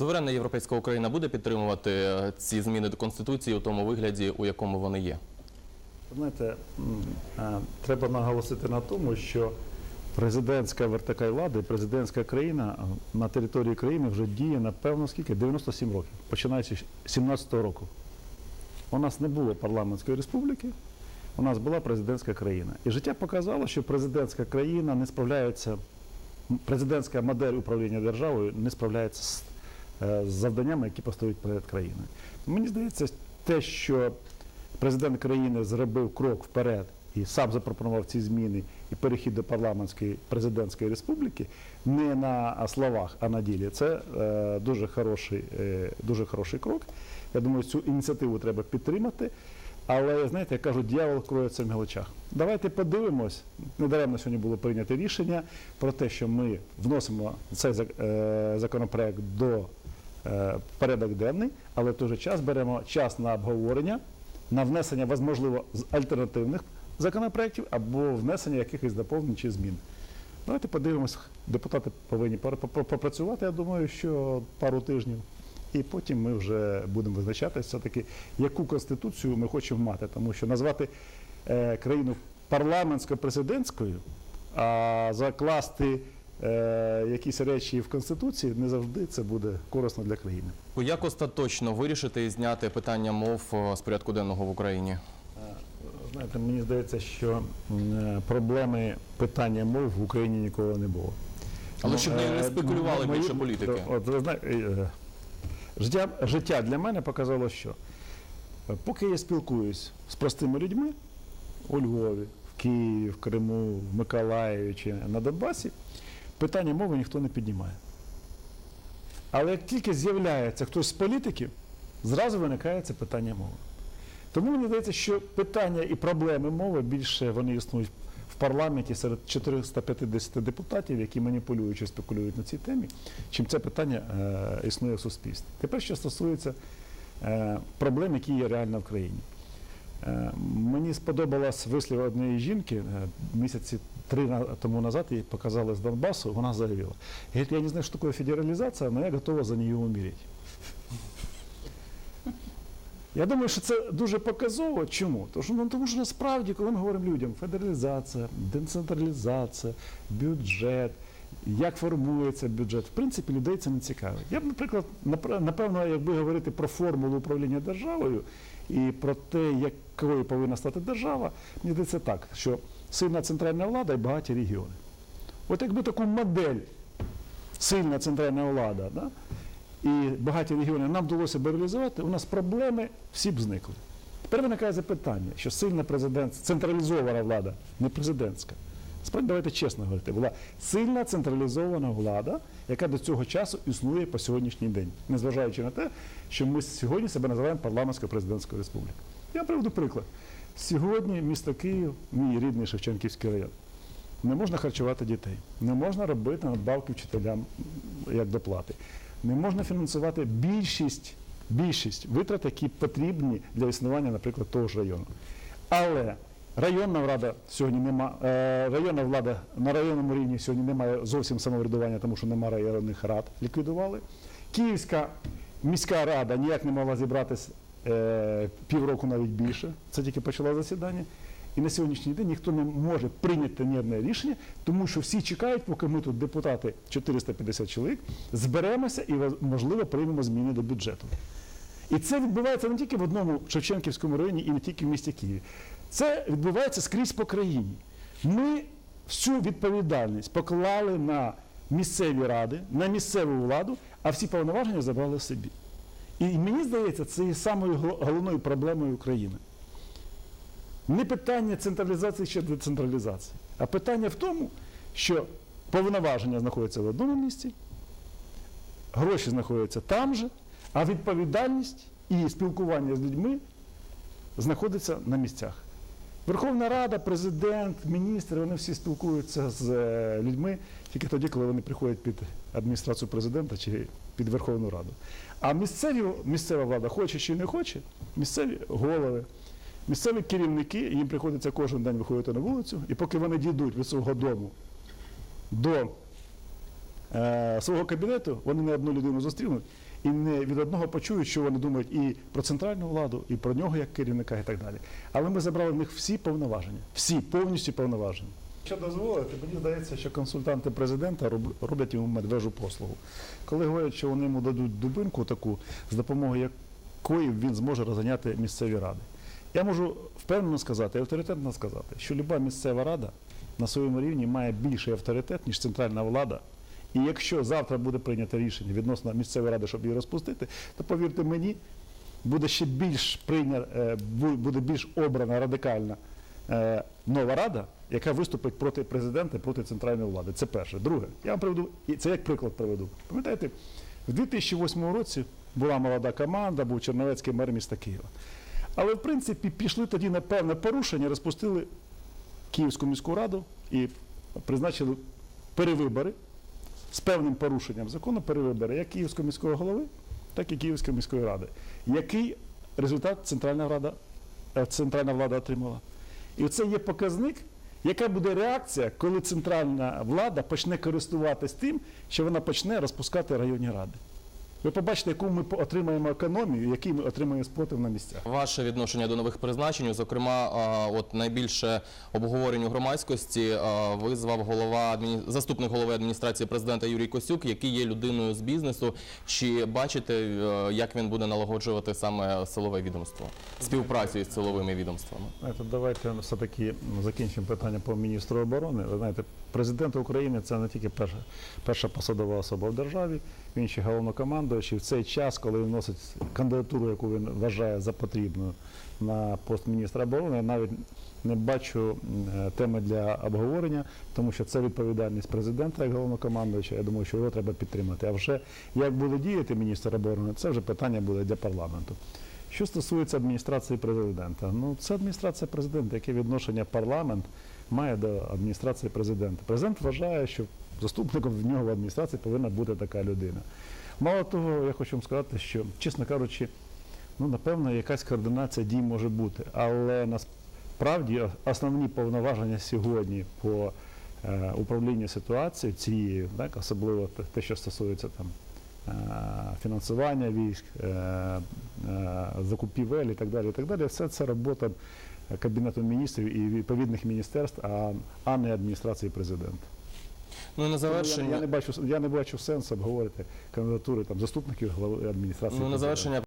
Суверенна європейська Україна буде підтримувати е, ці зміни до конституції у тому вигляді, у якому вони є. Знаєте, е, треба наголосити на тому, що президентська вертикаль влади, президентська країна е, на території країни вже діє, напевно, скільки? 97 років, починаючи з 17-го року. У нас не було парламентської республіки, у нас була президентська країна. І життя показало, що президентська країна не справляється, президентська модель управління державою не справляється з, з завданнями, які поставить перед країною. Мені здається, те, що президент країни зробив крок вперед і сам запропонував ці зміни і перехід до парламентської президентської республіки не на словах, а на ділі. Це е, дуже, хороший, е, дуже хороший крок. Я думаю, цю ініціативу треба підтримати. Але знаєте, як кажуть, дьявол кроється в мелочах. Давайте подивимось. Недаремно сьогодні було прийнято рішення про те, що ми вносимо цей е, законопроект до е, порядок денний, але в той же час беремо час на обговорення, на внесення, можливо, альтернативних законопроєктів або внесення якихось доповнень чи змін. Давайте подивимось, депутати повинні попрацювати, я думаю, що пару тижнів. І потім ми вже будемо визначати все-таки, яку конституцію ми хочемо мати. Тому що назвати е, країну парламентсько-президентською, а закласти е, якісь речі в Конституції не завжди це буде корисно для країни. Як остаточно вирішити і зняти питання мов е, з порядку денного в Україні? Знаєте, мені здається, що е, проблеми питання мов в Україні ніколи не було. Але щоб не Е, спекулювали мої- більше політики. От ви знаєте, е, життя, життя для мене показало, що е, поки я спілкуюсь з простими людьми у Львові, в Києві, в Криму, в Миколаєві чи на Донбасі, питання мови ніхто не піднімає. Але як тільки з'являється хтось з політиків, зразу виникає це питання мови. Тому мені здається, що питання і проблеми мови більше вони існують в парламенті серед 450 депутатів, які маніпулюючи спекулюють на цій темі, чим це питання е, існує в суспільстві. Тепер, що стосується е, проблем, які є реально в країні. Е, мені сподобалась вислів однієї жінки е, місяці три тому назад, їй показали з Донбасу, вона заявила. Говорит, я не знаю, що таке федералізація, але я готова за неї умереть. Я думаю, що це дуже показово. Чому? Тому що, ну, тому що насправді, коли ми говоримо людям, федералізація, децентралізація, бюджет, як формується бюджет, в принципі, людей це не цікавить. Я б, наприклад, напевно, якби говорити про формулу управління державою і про те, якою повинна стати держава, мені здається так, що сильна центральна влада і багаті регіони. От якби таку модель сильна центральна влада, да? і багаті регіони нам вдалося б реалізувати, у нас проблеми всі б зникли. Тепер виникає запитання, що сильна президент, централізована влада, не президентська. Справді, давайте чесно говорити, була сильна централізована влада, яка до цього часу існує по сьогоднішній день, незважаючи на те, що ми сьогодні себе називаємо парламентською президентською республікою. Я приведу приклад. Сьогодні місто Київ, мій рідний Шевченківський район. Не можна харчувати дітей, не можна робити надбавки вчителям як доплати, не можна фінансувати більшість, більшість витрат, які потрібні для існування, наприклад, того ж району. Але районна влада сьогодні нема, е, районна влада на районному рівні сьогодні немає зовсім самоврядування, тому що немає районних рад, ліквідували. Київська міська рада ніяк не могла зібратись е, півроку навіть більше. Це тільки почала засідання. І на сьогоднішній день ніхто не може прийняти ні рішення, тому що всі чекають, поки ми тут, депутати, 450 чоловік, зберемося і, можливо, приймемо зміни до бюджету. І це відбувається не тільки в одному Шевченківському районі і не тільки в місті Києві. Це відбувається скрізь по країні. Ми всю відповідальність поклали на місцеві ради, на місцеву владу, а всі повноваження забрали собі. І мені здається, це є самою головною проблемою України. Не питання централізації чи децентралізації, а питання в тому, що повноваження знаходяться в одному місці, гроші знаходяться там же, а відповідальність і спілкування з людьми знаходиться на місцях. Верховна Рада, президент, міністри, вони всі спілкуються з е, людьми тільки тоді, коли вони приходять під адміністрацію президента чи під Верховну Раду. А місцеві, місцева влада, хоче чи не хоче, місцеві голови, місцеві керівники, їм приходиться кожен день виходити на вулицю, і поки вони дійдуть від свого дому до е, свого кабінету вони не одну людину зустрінуть і не від одного почують, що вони думають і про центральну владу, і про нього як керівника, і так далі. Але ми забрали в них всі повноваження, всі повністю повноваження. Що дозволити, мені здається, що консультанти президента роб- роблять йому медвежу послугу. Коли говорять, що вони йому дадуть дубинку таку, з допомогою якої він зможе розганяти місцеві ради. Я можу впевнено сказати, авторитетно сказати, що люба місцева рада на своєму рівні має більший авторитет, ніж центральна влада. І якщо завтра буде прийнято рішення відносно місцевої ради, щоб її розпустити, то повірте мені, буде ще більш прийня, е, буде більш обрана радикальна е, нова рада, яка виступить проти президента проти центральної влади. Це перше. Друге, я вам приведу, і це як приклад приведу. Пам'ятаєте, в 2008 році була молода команда, був Черновецький мер міста Києва. Але в принципі пішли тоді на певне порушення, розпустили Київську міську раду і призначили перевибори з певним порушенням закону, перевибори як Київського міського голови, так і Київської міської ради. Який результат Центральна Рада, е, Центральна влада отримала? І це є показник, яка буде реакція, коли центральна влада почне користуватись тим, що вона почне розпускати районні ради. Ви побачите, яку ми отримаємо економію, який ми отримаємо спротив на місцях. Ваше відношення до нових призначень, зокрема, от найбільше обговорень у громадськості визвав голова заступник голови адміністрації президента Юрій Косюк, який є людиною з бізнесу. Чи бачите, е, як він буде налагоджувати саме силове відомство, співпрацю із силовими відомствами? Знаєте, давайте все-таки закінчимо питання по міністру оборони. Ви знаєте, президент України це не тільки перша, перша посадова особа в державі, він ще головнокомандуючий. В цей час, коли він вносить кандидатуру, яку він вважає за потрібною на пост міністра оборони, я навіть не бачу е, теми для обговорення, тому що це відповідальність президента як головнокомандуюча. Я думаю, що його треба підтримати. А вже як буде діяти міністр оборони, це вже питання буде для парламенту. Що стосується адміністрації президента, ну це адміністрація президента, яке відношення парламент має до адміністрації президента. Президент вважає, що заступником в нього в адміністрації повинна бути така людина. Мало того, я хочу вам сказати, що, чесно кажучи, ну напевно, якась координація дій може бути, але насправді основні повноваження сьогодні по е, управлінню ситуацією цією, так, особливо те- що стосується там е, фінансування військ, е, е, закупівель і так далі. І так далі. Все це робота Кабінету міністрів і відповідних міністерств, а не адміністрації президента. Ну і на завершення. я не бачу я не бачу сенсу обговорити кандидатури там заступників голови адміністрації. Ну, на завершення